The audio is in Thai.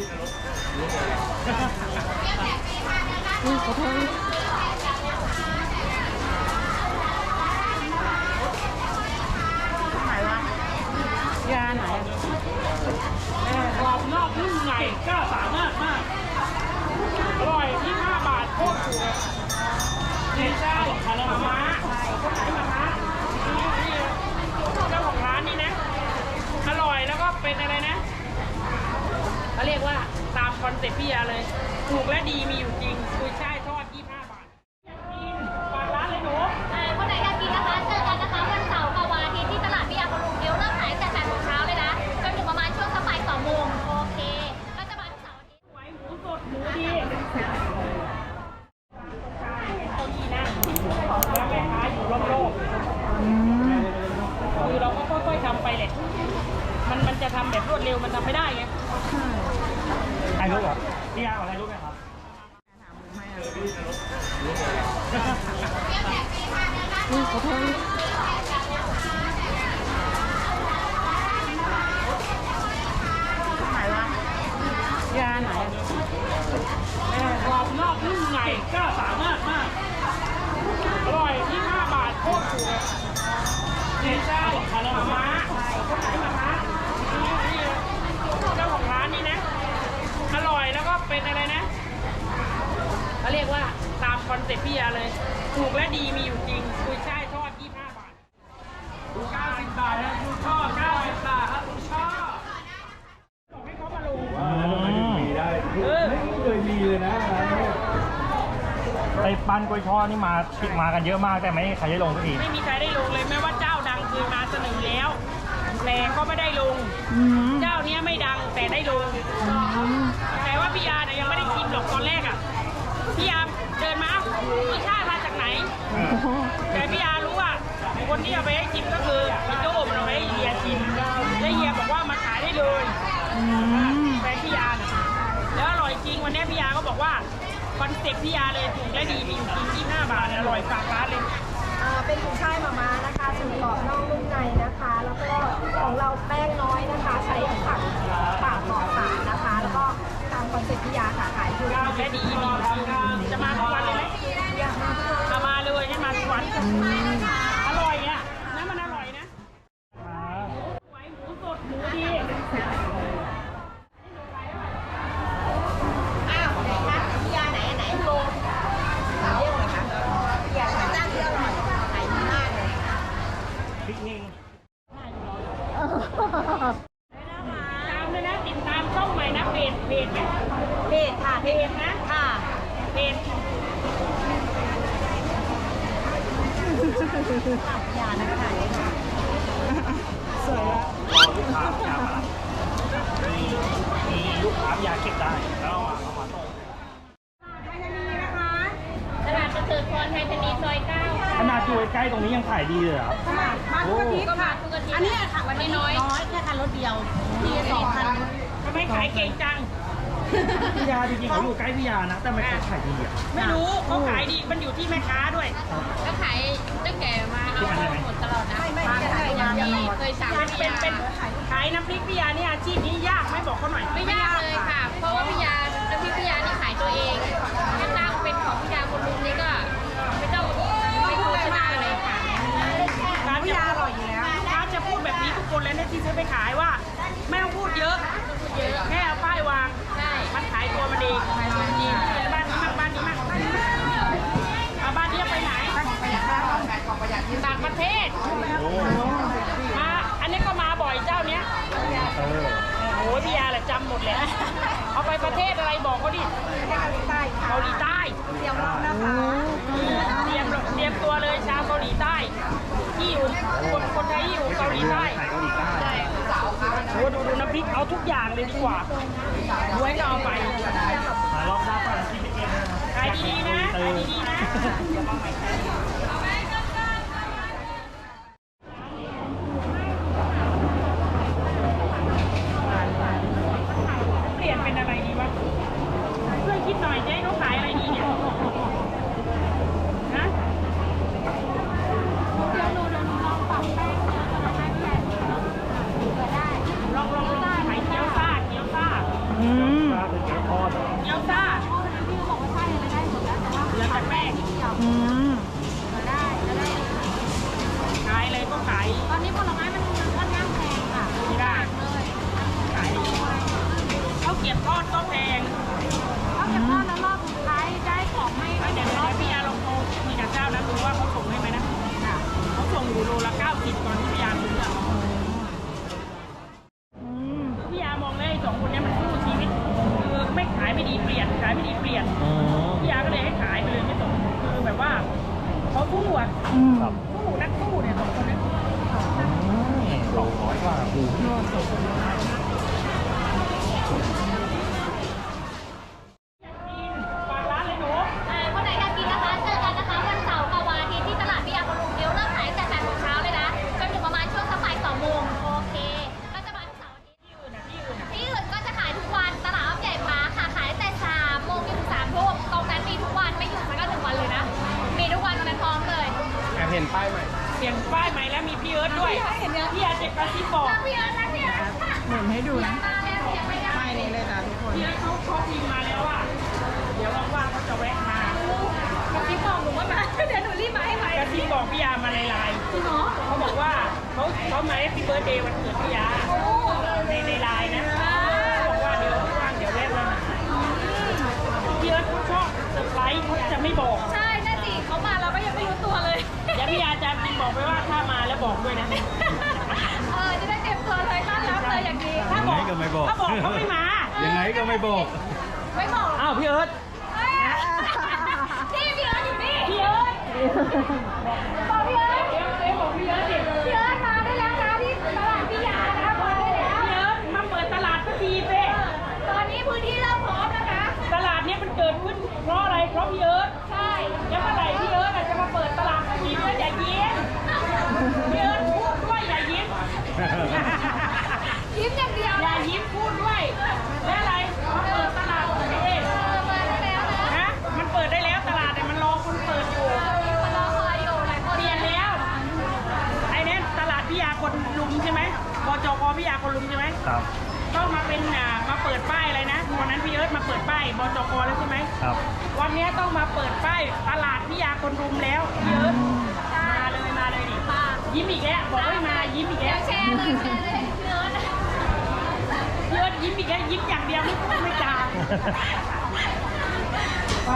อุ้ยขอโทษไหนยาไหนกรอบนอกนุ่มในก็สามารถมากอร่อยที่5บาทโคตรถูกเลยนี่ใช่คารามาม้าคนขายมาม้านี่เจ้าของร้านนี่นะ อร่อยแล้วก็เป็นอะไรนะ เรียกว่าตามคอนเซ็ปต์พี่ยาเลย ถูกและดีมีอยู่จริงกุยช่าย ถ่ายรูปเหรอพี่ยาขอถ่ายรูปหน่อยครับอุ้ยขอโทษไหนวะยาไหนอะกรอบนอกนุ่มในก็สามารถมาก อร่อยที่5บาทโคตรถูกเลยนี่ใช่คารามาม้าคนขายมาม้านี่เจ้าของร้านนี่นะ อร่อยแล้วก็ เป็นอะไรนะเขาเรียกว่าตามคอนเซ็ปต์พี่ยาเลย ถูกและดีมีอยู่จริงกุยช่ายทอด 25 บาท 90 บาทนะคุณชอบ90 บาทครับคุณชอบบอกให้เขามาลงมีได้เออไม่เคยมีเลยนะร้านนี้ไอ้ปันกล้วยทอดนี่มามากันเยอะมากแต่ไม่มีใครได้ลงสักทีไม่มีใครได้ลงเลยแม้ว่าเจ้าดังเคยมาเสนอแล้วแต่ก็ไม่ได้ลงอืมเจ้าเนี้ยไม่ดังแต่ได้ลง คนที่เอาไปให้ชิมก็คือพี่โจ้มันเอาไปให้เฮียชิมแล้วเฮียบอกว่ามาขายได้เลยอืมแฟนพี่ยาน่ะแล้วอร่อยจริงวันนี้พี่ยาก็บอกว่าคอนเซ็ปต์พี่ยาเลยถูกและดีมีอยู่จริง25บาทอร่อยฝากร้านเลย อ่าเป็นกุ้ยช่ายมาม่านะคะสูตรกรอบนอกนุ่มในนะคะ แล้วก็ของเราแป้งน้อยนะคะ ใช้ผักปากปลอดสารนะคะ แล้วก็ตามคอนเซ็ปต์พิยาค่ะขายคือและดีมีอยู่จริงจะมาทุกวันเลยไหมเอามาเลยให้มาทุกวันอร่อยอะน้ำมันอร่อยนะสวยหมูสดหมูดี อ้าวไหนคะพิยาไหนอันไหนโลสาวเรียกอะไรคะพิยาค่ะจ้างเรื่องหน่อยขายดีมากเลย พริกนิ่ง ตามเลยนะติดตามช่องใหม่นะเพจเพจไหม เพจค่ะ เพจนะ ค่ะ เพจ ยานะคะสวยละรอลูกค้าอยากมามีมีลูกค้าอยากเก็บได้แล้วเอามาเอามาส่งตลาดเกษตรพรไทยธนีซอยเก้าค่ะขนาดอยู่ใกล้ๆตรงนี้ยังขายดีเลยเหรอครับมาทุกอาทิตย์ค่ะ ทุกอาทิตย์อันนี้ค่ะวันนี้น้อย น้อยแค่คันรถเดียวทีสองคัน ทำไมขายเก่งจัง พี่ยาจริงๆเขาอยู่ใกล้พี่ยานะ แต่ไม่เขาขายดีอะ ไม่รู้เขาขายดีมันอยู่ที่แม่ค้าด้วย ก็ขายตั้งแต่มาเอาหมดตลอดนะไม่ไม่ขายยามีเคยสั่งเป็นพี่เป็นยาเป็นขายน้ำพริกพี่ยานี่อาชีพนี้ยากไหมบอกเขาหน่อยไม่ยากเลยค่ะ เพราะว่าพี่ยาน้ำพริกพี่ยานี่ขายตัวเองถ้าตั้งเป็นของพี่ยาคนลุงนี่ก็ไม่ต้องไม่โฆษณาเลยค่ะร้านพี่ยาอร่อยอยู่แล้วร้านจะพูดแบบนี้ทุกคนเลยนะที่ซื้อไปขายว่าไม่ต้องพูดเยอะ เยอะ แค่เอาป้ายวาง ใช่ มัน ขายตัวมันเองขายตัวจริงบ้านนี้มากบ้านนี้มากเอาบ้านนี้ไปไหนต่างประเทศโอ้มาอันนี้ก็มาบ่อยเจ้าเนี้ยเออโอ้โหพี่ยาแหละจำหมดเลยเอาไปประเทศอะไรบอกเขาดิเกาหลีใต้เดี๋ยวเรานะคะเตรียมเตรียมตัวเลยชาวเกาหลีใต้ที่อยู่คนคนไทยที่อยู่เกาหลีใต้ขายเกาหลีใต้โอ้ดูดูน้ำพริกเอาทุกอย่างเลยดีกว่าบวยก็เอาไป Dành 菜 อยแป้งอืมได้จะได้ขายเลยก็ขายตอนนี้ผลไม้มันค่อนข้างแพงค่ะไม่ได้เลยขายเขาเก็บทอดก็แพง เขาสู้อะอืมครับ เปลี่ยนป้ายใหม่แล้วมีพี่เอิร์ธด้วยพี่อาจจะกระซิบบอกรักพี่เอิร์ธรักพี่เอิร์ธค่ะเหมือนให้ดูนะมาแล้วเสียงไม่ได้ป้ายนี้เลยจ้ะทุกคนพี่เอิร์ธเขาเขาพิมพ์มาแล้วอะเดี๋ยวว่างๆเขาจะแวะมากระซิบบอกหนูว่ามาเดี๋ยวหนูรีบมาให้ไหมกระซิบบอกพี่ยามาในไลน์จริงเหรอเขาบอกว่าเขาเขามาให้พี่เบิร์ดเดย์วันเกิดพี่ยาโอ้ในในไลน์นะ ก็ไม่บอก ไม่บอกอ้าวพี่เอิร์ธเอ้ยนี่พี่เอิร์ธอยู่นี่พี่เอิร์ธบอกพี่เอิร์ธเดี๋ยวเดี๋ยวบอกพี่เอิร์ธดิพี่เอิร์ธ คนลุมใช่ไหมครับต้องมาเป็นอ่ามาเปิดป้ายอะไรนะวันนั้นพี่เอิร์ธมาเปิดป้ายบจกแล้วใช่ไหมครับ วันนี้ต้องมาเปิดป้ายตลาดพิยาคนรุมแล้วพี่เอิร์ธมาเลยมาเลยดิมายิ้มอีกแล้วบอกให้มายิ้มอีกเดี๋แล้ยววแชร์เลยแชร์เลยเนื้อนะพี่เอิร์ธยิ้มอีกแล้วยิ้มอย่างเดียวไม่พูดไม่จาไป